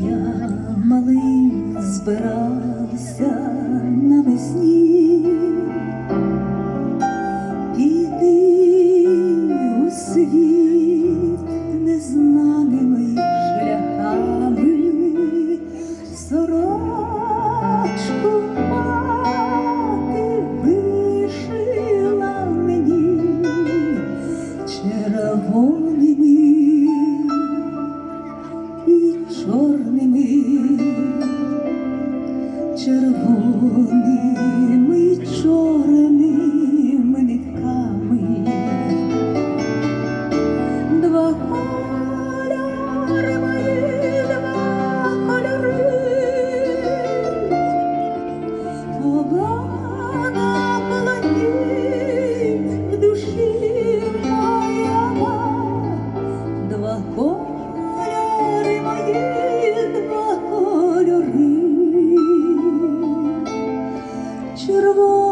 Я малий збирався навесні, сорочку мати вишила мені червоними і чорними червоними.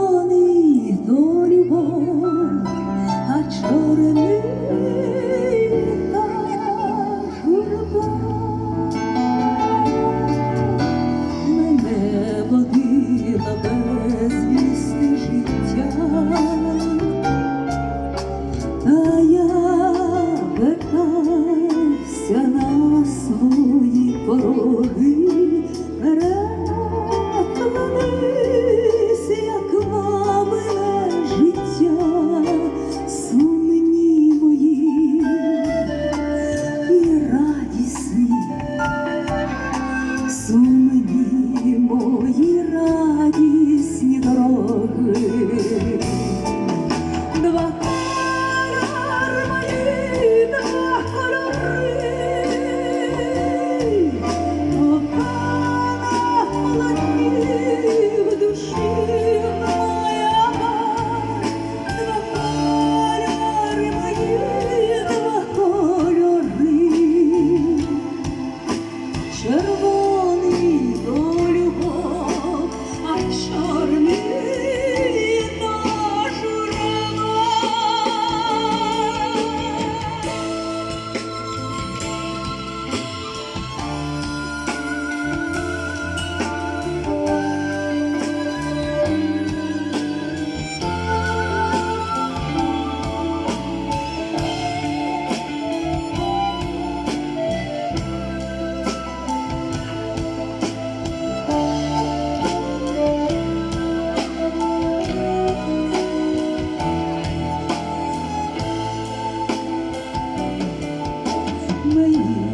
червоний то любов, а чорний. slow 追忆